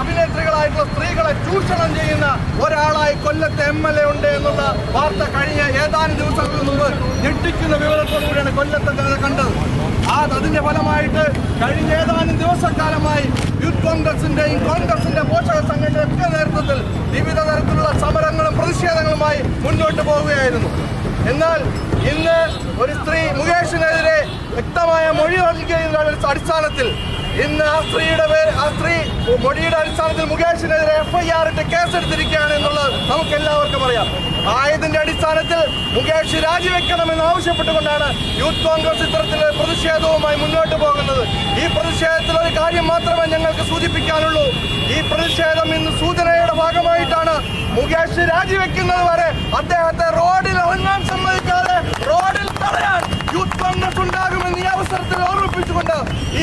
അഭിനേത്രികളായിട്ടുള്ള സ്ത്രീകളെ ചൂഷണം ചെയ്യുന്ന ഒരാളായി കൊല്ലത്തെ എം എൽ എ ഉണ്ട് എന്നുള്ള വാർത്ത കഴിഞ്ഞ ഏതാനും ദിവസങ്ങൾക്ക് മുമ്പ് ഞെട്ടിക്കുന്ന വിവരത്തോടുകൂടിയാണ് കൊല്ലത്തെ ജനത കണ്ടത്. ആ അതിന്റെ ഫലമായിട്ട് കഴിഞ്ഞ ഏതാനും ദിവസക്കാലമായി യൂത്ത് കോൺഗ്രസിന്റെയും കോൺഗ്രസിന്റെ പോഷക സംഘടനയുടെ നേതൃത്വത്തിൽ വിവിധ തരത്തിലുള്ള സമരങ്ങളും പ്രതിഷേധങ്ങളുമായി മുന്നോട്ട് പോവുകയായിരുന്നു. എന്നാൽ ഇന്ന് ഒരു സ്ത്രീ മുകേഷിനെതിരെ വ്യക്തമായ മൊഴി നൽകിയതിന്റെ അടിസ്ഥാനത്തിൽ ഇന്ന് ആ സ്ത്രീയുടെ പേര് ആ സ്ത്രീ മൊഴിയുടെ അടിസ്ഥാനത്തിൽ മുകേഷിനെതിരെ എഫ്ഐആർ ഇട്ട് കേസെടുത്തിരിക്കുകയാണ് എന്നുള്ളത് നമുക്ക് എല്ലാവർക്കും അറിയാം. ആയതിന്റെ അടിസ്ഥാനത്തിൽ മുകേഷ് രാജിവെക്കണമെന്ന് ആവശ്യപ്പെട്ടുകൊണ്ടാണ് യൂത്ത് കോൺഗ്രസ് ഇത്തരത്തിലെ പ്രതിഷേധവുമായി മുന്നോട്ട് പോകുന്നത്. ഈ പ്രതിഷേധത്തിൽ ഒരു കാര്യം മാത്രമേ ഞങ്ങൾക്ക് സൂചിപ്പിക്കാനുള്ളൂ. ഈ പ്രതിഷേധം ഇന്ന് സൂചനയുടെ ഭാഗമായിട്ടാണ് മുകേഷ് രാജിവെക്കുന്നത് വരെ അദ്ദേഹത്തെ റോഡിൽ ഇറങ്ങാൻ സമ്മതിക്കാതെ റോഡിൽ തടയാൻ യൂത്ത് കോൺഗ്രസ് ഉണ്ടാകുമെന്ന് ഈ അവസരത്തിൽ ഓർമ്മിപ്പിച്ചുകൊണ്ട് ഈ